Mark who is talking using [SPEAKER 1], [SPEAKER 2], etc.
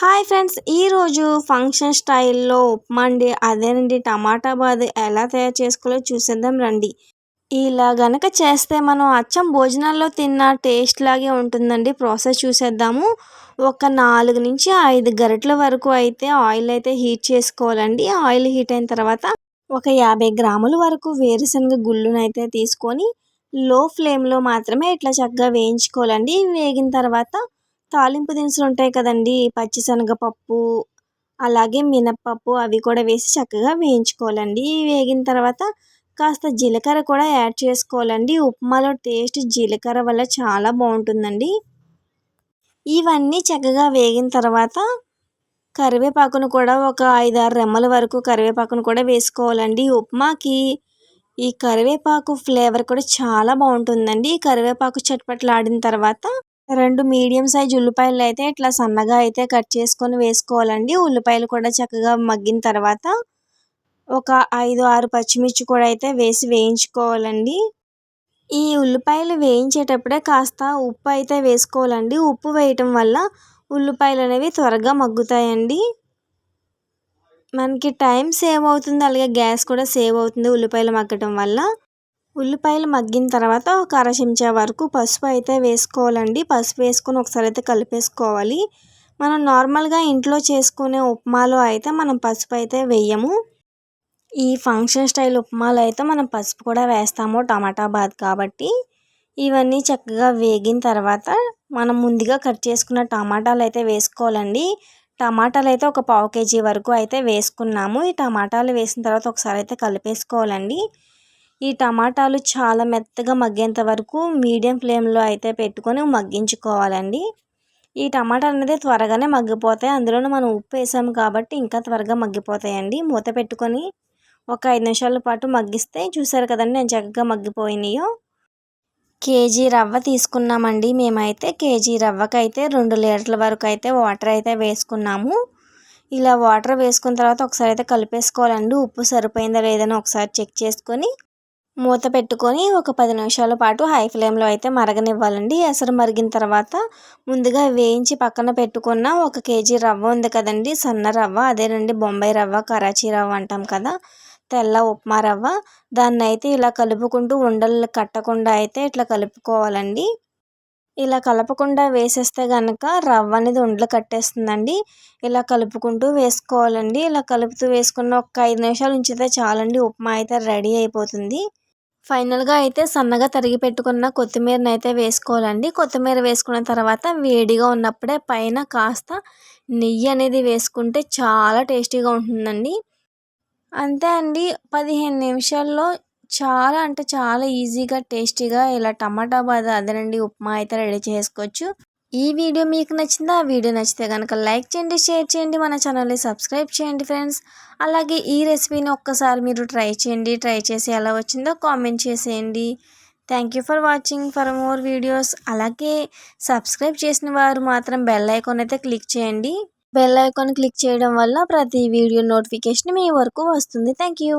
[SPEAKER 1] Hi friends ఈరోజు function స్టైల్లో ఉప్మా అండి అదేనండి టమాటా బాద్ ఎలా తయారు చేసుకోవాలో చూసేద్దాం రండి. ఇలా గనక చేస్తే మనం అచ్చం భోజనాల్లో తిన్న టేస్ట్ లాగే ఉంటుందండి. ప్రాసెస్ చూసేద్దాము. ఒక నాలుగు నుంచి ఐదు గరిటల వరకు అయితే ఆయిల్ అయితే హీట్ చేసుకోవాలండి. ఆయిల్ హీట్ అయిన తర్వాత ఒక యాభై గ్రాముల వరకు వేరుశనగ గుళ్ళునైతే తీసుకొని లో ఫ్లేమ్లో మాత్రమే ఇట్లా చక్కగా వేయించుకోవాలండి. వేగిన తర్వాత తాలింపు దినుసులు ఉంటాయి కదండి. పచ్చిశనగపప్పు అలాగే మినప్పప్పు అవి కూడా వేసి చక్కగా వేయించుకోవాలండి. వేగిన తర్వాత కాస్త జీలకర్ర కూడా యాడ్ చేసుకోవాలండి. ఉప్మాలో టేస్ట్ జీలకర్ర వల్ల చాలా బాగుంటుందండి. ఇవన్నీ చక్కగా వేగిన తర్వాత కరివేపాకును కూడా ఒక ఐదారు రెమ్మల వరకు కరివేపాకును కూడా వేసుకోవాలండి. ఉప్మాకి ఈ కరివేపాకు ఫ్లేవర్ కూడా చాలా బాగుంటుందండి. కరివేపాకు చట్పట్లాడిన తర్వాత రెండు మీడియం సైజ్ ఉల్లిపాయలు అయితే ఇట్లా సన్నగా అయితే కట్ చేసుకొని వేసుకోవాలండి. ఉల్లిపాయలు కూడా చక్కగా మగ్గిన తర్వాత ఒక ఐదు ఆరు పచ్చిమిర్చి కూడా అయితే వేసి వేయించుకోవాలండి. ఈ ఉల్లిపాయలు వేయించేటప్పుడే కాస్త ఉప్పు అయితే వేసుకోవాలండి. ఉప్పు వేయటం వల్ల ఉల్లిపాయలు అనేవి త్వరగా మగ్గుతాయండి. మనకి టైం సేవ్ అవుతుంది అలాగే గ్యాస్ కూడా సేవ్ అవుతుంది ఉల్లిపాయలు మగ్గటం వల్ల. ఉల్లిపాయలు మగ్గిన తర్వాత ఒక అర చెంచా వరకు పసుపు అయితే వేసుకోవాలండి. పసుపు వేసుకొని ఒకసారి అయితే కలిపేసుకోవాలి. మనం నార్మల్గా ఇంట్లో చేసుకునే ఉప్మాలో అయితే మనం పసుపు అయితే వేయము. ఈ ఫంక్షన్ స్టైల్ ఉప్మాలో అయితే మనం పసుపు కూడా వేస్తాము టమాటా బాత్ కాబట్టి. ఇవన్నీ చక్కగా వేగిన తర్వాత మనం ముందుగా కట్ చేసుకున్న టమాటాలు అయితే వేసుకోవాలండి. టమాటాలు అయితే ఒక పావు కేజీ వరకు అయితే వేసుకున్నాము. ఈ టమాటాలు వేసిన తర్వాత ఒకసారి అయితే కలిపేసుకోవాలండి. ఈ టమాటాలు చాలా మెత్తగా మగ్గేంత వరకు మీడియం ఫ్లేమ్లో అయితే పెట్టుకొని మగ్గించుకోవాలండి. ఈ టమాటాలు అనేది త్వరగానే మగ్గిపోతాయి. అందులోనూ మనం ఉప్పు వేసాము కాబట్టి ఇంకా త్వరగా మగ్గిపోతాయండి. మూత పెట్టుకొని ఒక ఐదు నిమిషాల పాటు మగ్గిస్తే చూసారు కదండి నేను చక్కగా మగ్గిపోయినాయో. కేజీ రవ్వ తీసుకున్నామండి. మేమైతే కేజీ రవ్వకైతే రెండు లీటర్ల వరకు అయితే వాటర్ అయితే వేసుకున్నాము. ఇలా వాటర్ వేసుకున్న తర్వాత ఒకసారి అయితే కలిపేసుకోవాలండి. ఉప్పు సరిపోయిందా లేదని ఒకసారి చెక్ చేసుకొని మూత పెట్టుకొని ఒక పది నిమిషాల పాటు హై ఫ్లేమ్లో అయితే మరగనివ్వాలండి. ఎసరు మరిగిన తర్వాత ముందుగా వేయించి పక్కన పెట్టుకున్న ఒక కేజీ రవ్వ ఉంది కదండి సన్న రవ్వ అదేనండి బొంబాయి రవ్వ కరాచీ రవ్వ అంటాం కదా తెల్ల ఉప్మా రవ్వ. దాన్ని అయితే ఇలా కలుపుకుంటూ ఉండలు కట్టకుండా అయితే ఇట్లా కలుపుకోవాలండి. ఇలా కలపకుండా వేసేస్తే కనుక రవ్వ అనేది ఉండలు కట్టేస్తుందండి. ఇలా కలుపుకుంటూ వేసుకోవాలండి. ఇలా కలుపుతూ వేసుకున్న ఒక ఐదు నిమిషాలు ఉంచితే చాలండి ఉప్మా అయితే రెడీ అయిపోతుంది. ఫైనల్గా అయితే సన్నగా తరిగి పెట్టుకున్న కొత్తిమీరని అయితే వేసుకోవాలండి. కొత్తిమీర వేసుకున్న తర్వాత వేడిగా ఉన్నప్పుడే పైన కాస్త నెయ్యి అనేది వేసుకుంటే చాలా టేస్టీగా ఉంటుందండి. అంతే అండి. పదిహేను నిమిషాల్లో చాలా అంటే చాలా ఈజీగా టేస్టీగా ఇలా టమాటా బాద అదేనండి ఉప్మా అయితే రెడీ చేసుకోవచ్చు. ఈ వీడియో మీకు నచ్చిందా? ఆ వీడియో నచ్చితే కనుక లైక్ చేయండి షేర్ చేయండి మన ఛానల్ని సబ్స్క్రైబ్ చేయండి ఫ్రెండ్స్. అలాగే ఈ రెసిపీని ఒక్కసారి మీరు ట్రై చేయండి. ట్రై చేసి ఎలా వచ్చిందో కామెంట్ చేసేయండి. Thank you for watching for more videos అలాగే సబ్స్క్రైబ్ చేసిన వారు మాత్రం బెల్ ఐకాన్ అయితే క్లిక్ చేయండి. బెల్ ఐకాన్ క్లిక్ చేయడం వల్ల ప్రతి వీడియో నోటిఫికేషన్ మీ వరకు వస్తుంది. Thank you